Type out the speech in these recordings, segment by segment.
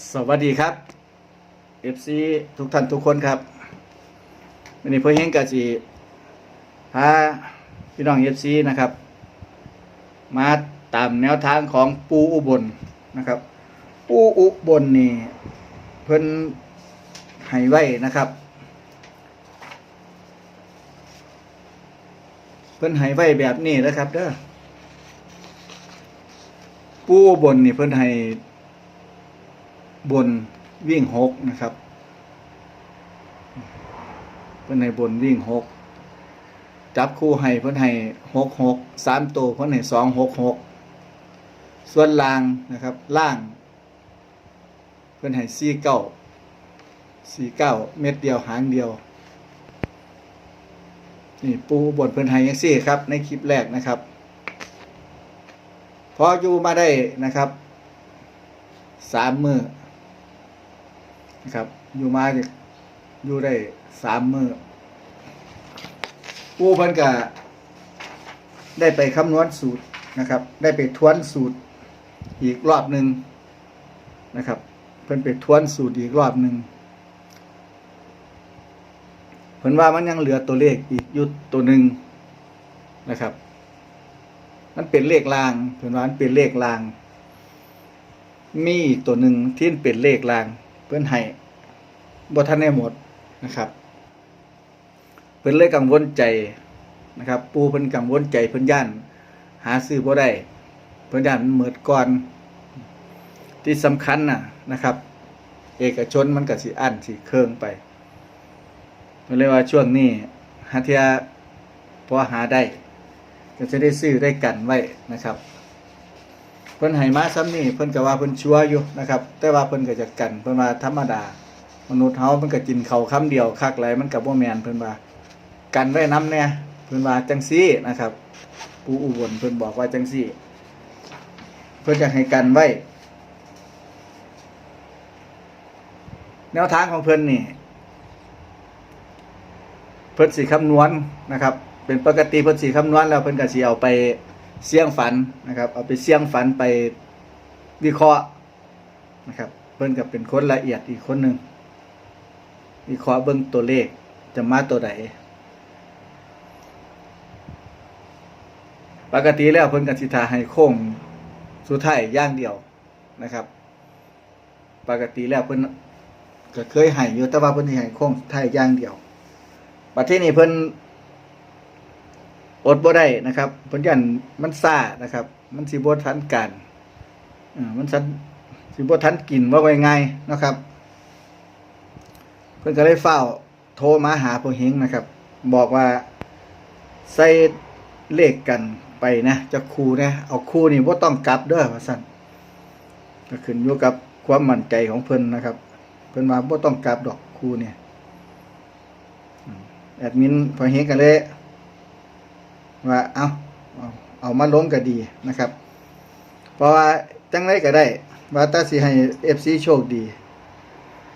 สวัสดีครับ FC ทุกท่านทุกคนครับวันนี้พ่อเฮงกะจีพาพี่น้อง FC นะครับ มาตามแนวทางของปูอุบลนะครับ ปูอุบลนี่เพิ่นให้ไว้นะครับ เพิ่นให้ไว้แบบนี้นะครับเด้อปูอุบลนี่เพิ่นให้ บนวิ่งหกนะครับเพื่อนให้บนวิ่งหกจับคู่ให้เพื่อนให้หกหกสามตัวเพื่อนให้สองหกหกส่วนล่างนะครับล่าง เพื่อนให้สี่เก้าสี่เก้าเม็ดเดียวหางเดียวนี่ปูบนเพื่อนให้ยังสี่ครับ ในคลิปแรกนะครับพออยู่มาได้นะครับสามมือ นะครับ อยู่มาจะอยู่ได้สามมือปูเพิ่นก็ได้ไปคำนวณสูตรนะครับ ได้ไปทวนสูตรอีกรอบหนึ่งนะครับ เพิ่นไปทวนสูตรอีกรอบหนึ่งเพิ่นว่ามันยังเหลือตัวเลขอีกยุดตัวหนึ่งนะครับ มันเป็นเลขลางเพิ่นว่ามันเป็นเลขลาง มีอีกตัวหนึ่งที่เป็นเลขลาง พิ่นให้บ่ทันได้หมดนะครับ เพิ่นเลยกังวลใจนะครับ ปูเพิ่นกังวลใจเพิ่นย่าน หาซื้อบ่ได้เพิ่นย่านมันหมดก่อน ที่สำคัญน่ะนะครับ เอกชนมันก็สิอั้นสิเครื่องไปเพิ่นเลยว่าช่วงนี้หาเทียพอหาได้ก็จะได้ซื้อได้กันไว้นะครับ พิ่นให้มาซ้ำนี่เพิ่นก็ว่าเพิ่นชัวอยู่นะครับ แต่ว่าเพิ่นก็จะกันเพิ่นว่าธรรมดา มนุษย์เฮามันก็กินเข้าวคำเดียวคักหลายมันก็บ่แมนเพิ่นว่า กันไว้น้ำแน่เพิ่นว่าจังซี่นะครับ ปูอุบลเพิ่นบอกว่าจังซี่ เพิ่นอยากให้กันไว้ แนวทางของเพิ่นนี่ เพิ่นสิคำนวณนะครับ เป็นปกติเพิ่นสิคำนวณแล้วเพิ่นก็สิเอาไป เสี่ยงฝันนะครับ เอาไปเสี่ยงฝันไปวิเคราะห์นะครับเพิ่นก็เป็นคนละเอียดอีกคนหนึ่งวิเคราะห์เบิ่งตัวเลขจะมาตัวใดปกติแล้วเพิ่นก็สิทาให้โค้งสุดท้ายย่างเดียวนะครับ ปกติแล้วเพิ่นก็เคยให้อยู่แต่ว่าเพิ่นสิให้โค้งสุดท้ายย่างเดียวประเทศนี้เพิ่น อดบ่ได้นะครับเพิ่นยันมันซ่านะครับ มันสิบ่ทันการเอ่อมันสันสิบ่ทันกินว่าไว้ไงนะครับเพิ่นก็เลยเฝ้าโทรมาหาพ่อเฮงนะครับ บอกว่าใส่เลขกันไปนะจะคูนะเอาคูนี่บ่ต้องกลับเด้อว่าซั่นก็ขึ้นอยู่กับความมั่นใจของเพิ่นนะครับ เพิ่นว่าบ่ต้องกลับดอกคูเนี่ยแอดมินพ่อเฮงก็เลย ว่าเอาเอามาลงก็ดีนะครับ เพราะว่าจังไรก็ได้ว่าตาสิให้เอฟซีโชคดี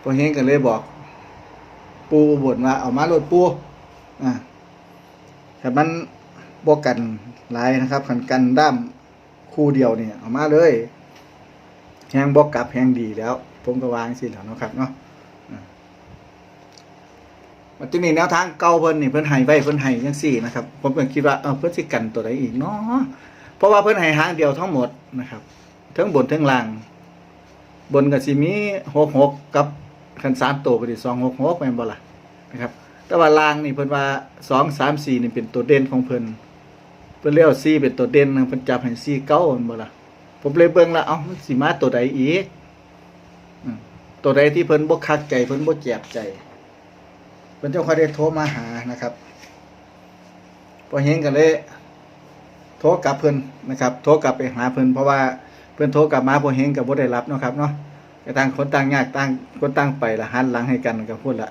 พอเฮงก็เลยบอก ปูบลว่าเอามาโลดปูอ่าแต่มันบวกันหลายนะครับขันกันด้ามคู่เดียวเนี่ยเอามาเลยแหงบอกกลับแหงดีแล้ว ผมก็วางสิแล้วนะครับเนาะ มันจะมีแนวทางเก่าเพิ่นนี่เพิ่นให้ไว้เพิ่นให้จังซี่นะครับ ผมก็คิดว่าเออเพิ่นสิกันตัวใดอีกเนาะเพราะว่าเพิ่นให้หางเดียวทั้งหมดนะครับทั้งบนทั้งล่าง บนก็สิมี66กับคัน3ตัวก็สิ266แม่นบ่ล่ะนะครับ แต่ว่าล่างนี่เพิ่นว่า2 3 4นี่เป็นตัวเด่นของเพิ่นเพิ่นเรียว่า4เป็นตัวเด่นนะเพิ่นจับให้4 9แม่นบ่ล่ะผมเลยเบิ่งล้วเอ้ามันสิมาตัวใดอีกตัวใดที่เพิ่นบ่คักใจเพิ่นบ่แจบใจ พิ่นเจ้าค่อยได้โทรมาหานะครับพอเฮงกันเลยโทรกลับเพิ่นนะครับ โทรกลับไปหาเพิ่นเพราะว่าเพิ่นโทรกลับมาพอเฮงกับบ่ได้รับเนาะครับเนาะก็ต่างคนต่างยากต่างคนต่างไปละหันหลังให้กันก็พูดละ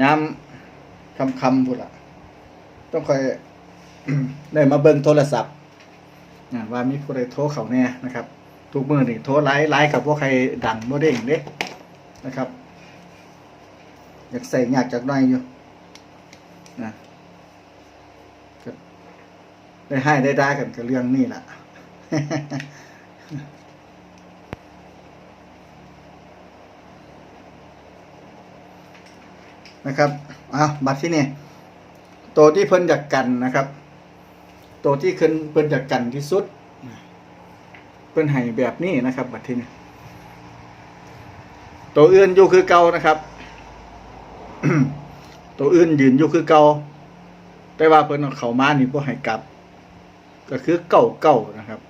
ยามค่ำพูดละต้องคอยได้มาเบิ่งโทรศัพท์ว่ามีผู้ใดโทรเขาแน่นะครับ ทุกมือนี่โทรหลายหลายกับพวกใครดังบ่เด้งเด้นะครับ อยากใส่ยากจากน้อยอยู่นะได้ให้ได้ได้กันกับเรื่องนี่แหละนะครับอ้าบัตรที่นี่ตัวที่เพิ่นจากกันนะครับ ตัวที่เพิ่นเพิ่นจากกันที่สุด เพิ่นให้แบบนี้นะครับ บัตรที่นี่ตัวเอือนอยู่คือเก่านะครับ ตัวอื่นยืนอยู่คือเก่าแต่ว่าเพิ่นเอาเขามานี่บ่ให้กลับ ก็คือเก่าเก่านะครับ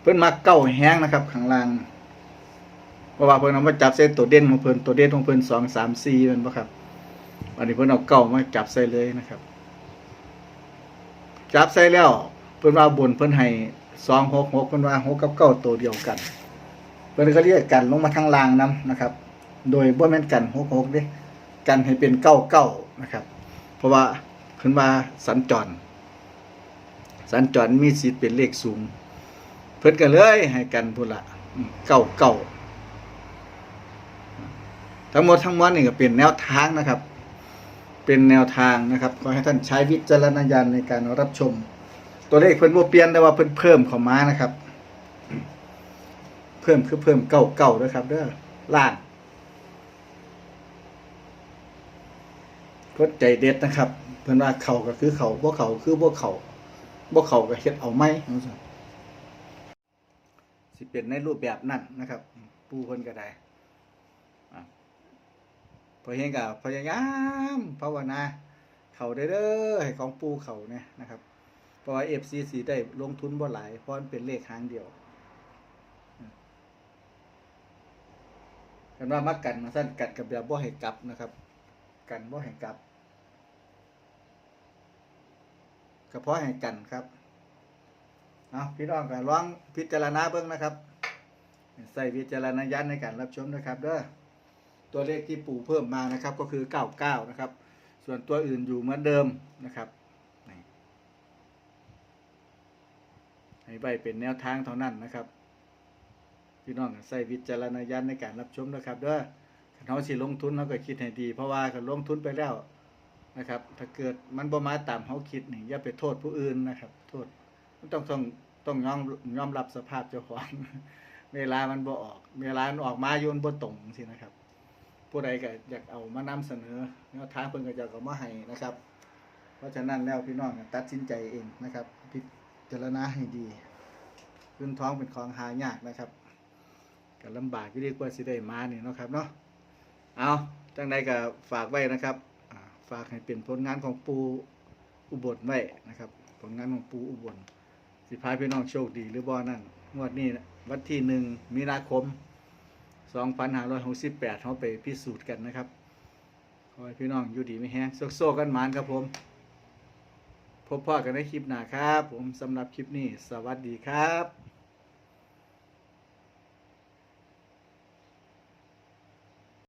เพิ่นมาเก่าแห้งนะครับข้างล่างเพราะว่าเพิ่นเอามาจับเส้นตัวเด่นของเพิ่นตัวเด่นของเพิ่นสองสามสี่แมันบ่ครับ อันนี้เพิ่นเอาเก่ามาจับใส่เลยนะครับ จับใส่แล้ว เพิ่นว่าบนเพิ่นให้สองหกหกเพิ่นว่าหกกับเก้าตัวเดียวกัน เพิ่นก็เรียกกันลงมาทางล่างนํนะครับ โดยบ่แม่นกันหกหกเด้กันให้เป็นเก้าเก้านะครับ เพราะว่าเพิ่นว่าสัญจร สัญจรมีสิทธิ์เป็นเลขสูง เพิ่นก็เลยให้กันพุ่นละเก้าเก้าทั้งหมดทั้งมวลนี่ก็เป็นแนวทางนะครับ เป็นแนวทางนะครับขอให้ท่านใช้วิจารณญาณในการรับชม ตัวเลขเพิ่นบ่เปลี่ยนแต่ว่าเพิ่นเพิ่มเข้ามานะครับ เพิ่มคือเพิ่มเก้าเก้าด้วยครับเด้อล่าง กดใจเด็ดนะครับ เพิ่นว่าเข่าก็คือเข่าบ่เข่าคือบ่เข่าบ่เข่าก็เฮ็ดเอาไหมว่าซั่นสิเป็นในรูปแบบนั้นนะครับ ปูเพิ่นก็ได้อะพอเห็นก็พยายามภาวนาเขาได้เด้อให้ของปูเขาเนี่ยนะครับเพราะว่า FC สีได้ลงทุนบ่หลายเพราะมันเป็นเลขหางเดียวกันว่ามักกันมาสั้นกัดกับแบบบ่ให้กลับนะครับ กันบ่ให้กลับก็เพาะให้กันครับเอาพี่น้องก็ลองพิจารณาเบิ่งนะครับใส่วิจารณาญาณในการรับชมนะครับเด้อตัวเลขที่ปู่เพิ่มมานะครับก็คือ 99 นะครับ ส่วนตัวอื่นอยู่เหมือนเดิมนะครับให้ใบเป็นแนวทางเท่านั้นนะครับ พี่น้องใส่วิจารณญาณในการรับชมนะครับเด้อ เขาสิลงทุนเราก็คิดให้ดี เพราะว่าคันลงทุนไปแล้วนะครับ ถ้าเกิดมันบ่มาตามเขาคิดนี่อย่าไปโทษผู้อื่นนะครับ โทษต้องต้องต้องยอมยอมรับสภาพเจ้าของเวลามันบ่ออก เวลามันออกมาโยนบ่ตรงสินะครับ ผู้ใดก็อยากเอามานำเสนอแนวทางเพิ่นก็จะเอามาให้นะครับ เพราะฉะนั้นแล้วพี่น้องตัดสินใจเองนะครับ พิจารณาให้ดีขึ้นท้องเป็นของหายากนะครับก็ลำบากที่ดีกว่าสิได้มาเนี่เนะครับเนาะ เอาจังใดก็ฝากไว้นะครับ ฝากให้เป็นผลงานของปูอุบลไว้นะครับ ผลงานของปูอุบล สิพายพี่น้องโชคดีหรือบ่นั่นงวดนี้วันที่หนึ่งมีนาคม2568เขาไปพิสูจน์กันนะครับ ขอให้พี่น้องอยู่ดีไม่แห้งโซกๆกันหมานครับผม พบพ่อกันในคลิปหน้าครับ ผมสำหรับคลิปนี้ สวัสดีครับ